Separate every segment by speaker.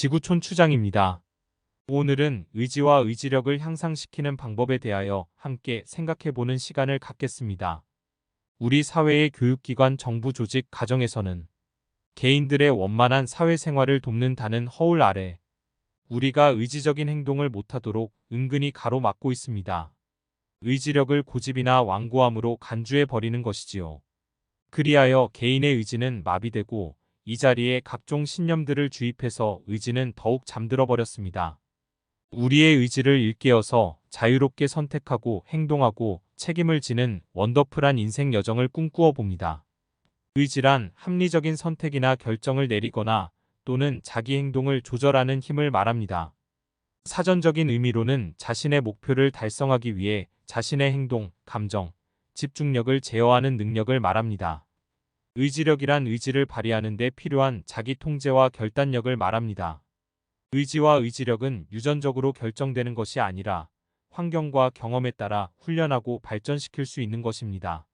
Speaker 1: 지구촌 추장입니다. 오늘은 의지와 의지력을 향상시키는 방법에 대하여 함께 생각해보는 시간을 갖겠습니다. 우리 사회의 교육기관, 정부 조직, 가정에서는 개인들의 원만한 사회생활을 돕는 다는 허울 아래 우리가 의지적인 행동을 못하도록 은근히 가로막고 있습니다. 의지력을 고집이나 완고함으로 간주해 버리는 것이지요. 그리하여 개인의 의지는 마비되고 이 자리에 각종 신념들을 주입해서 의지는 더욱 잠들어 버렸습니다. 우리의 의지를 일깨워서 자유롭게 선택하고 행동하고 책임을 지는 원더풀한 인생 여정을 꿈꾸어 봅니다. 의지란 합리적인 선택이나 결정을 내리거나 또는 자기 행동을 조절하는 힘을 말합니다. 사전적인 의미로는 자신의 목표를 달성하기 위해 자신의 행동, 감정, 집중력을 제어하는 능력을 말합니다. 의지력이란 의지를 발휘하는 데 필요한 자기 통제와 결단력을 말합니다. 의지와 의지력은 유전적으로 결정되는 것이 아니라 환경과 경험에 따라 훈련하고 발전시킬 수 있는 것입니다.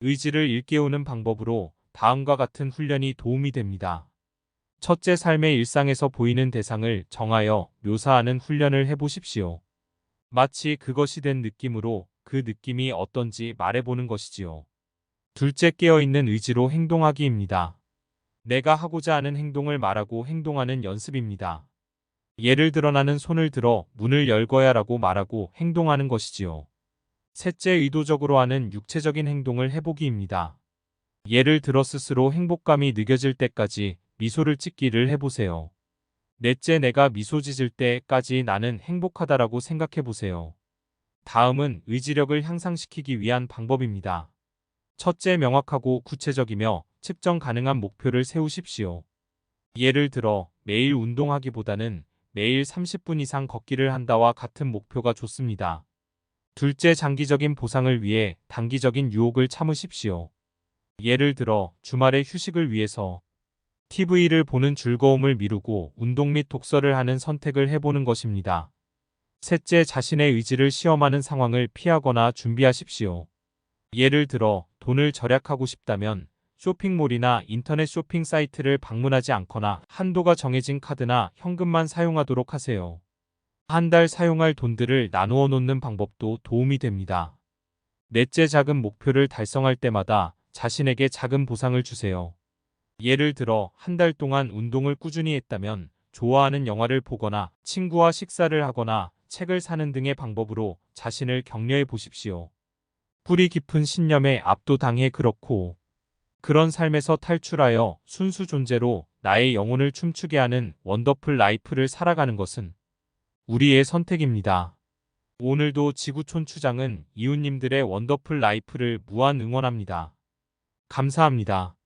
Speaker 1: 의지를 일깨우는 방법으로 다음과 같은 훈련이 도움이 됩니다. 첫째 삶의 일상에서 보이는 대상을 정하여 묘사하는 훈련을 해보십시오. 마치 그것이 된 느낌으로 그 느낌이 어떤지 말해보는 것이지요. 둘째 깨어있는 의지로 행동하기입니다. 내가 하고자 하는 행동을 말하고 행동하는 연습입니다. 예를 들어 나는 손을 들어 문을 열 거야 라고 말하고 행동하는 것이지요. 셋째 의도적으로 하는 육체적인 행동을 해보기입니다. 예를 들어 스스로 행복감이 느껴질 때까지 미소를 찍기를 해보세요. 넷째 내가 미소 짓을 때까지 나는 행복하다라고 생각해 보세요. 다음은 의지력을 향상시키기 위한 방법입니다. 첫째 명확하고 구체적이며 측정 가능한 목표를 세우십시오. 예를 들어 매일 운동하기보다는 매일 30분 이상 걷기를 한다와 같은 목표가 좋습니다. 둘째 장기적인 보상을 위해 단기적인 유혹을 참으십시오. 예를 들어 주말에 휴식을 위해서 TV를 보는 즐거움을 미루고 운동 및 독서를 하는 선택을 해보는 것입니다. 셋째 자신의 의지를 시험하는 상황을 피하거나 준비하십시오. 예를 들어 돈을 절약하고 싶다면 쇼핑몰이나 인터넷 쇼핑 사이트를 방문하지 않거나 한도가 정해진 카드나 현금만 사용하도록 하세요. 한 달 사용할 돈들을 나누어 놓는 방법도 도움이 됩니다. 넷째 작은 목표를 달성할 때마다 자신에게 작은 보상을 주세요. 예를 들어 한 달 동안 운동을 꾸준히 했다면 좋아하는 영화를 보거나 친구와 식사를 하거나 책을 사는 등의 방법으로 자신을 격려해 보십시오. 뿌리 깊은 신념에 압도당해 그렇고 그런 삶에서 탈출하여 순수 존재로 나의 영혼을 춤추게 하는 원더풀 라이프를 살아가는 것은 우리의 선택입니다. 오늘도 지구촌 추장은 이웃님들의 원더풀 라이프를 무한 응원합니다. 감사합니다.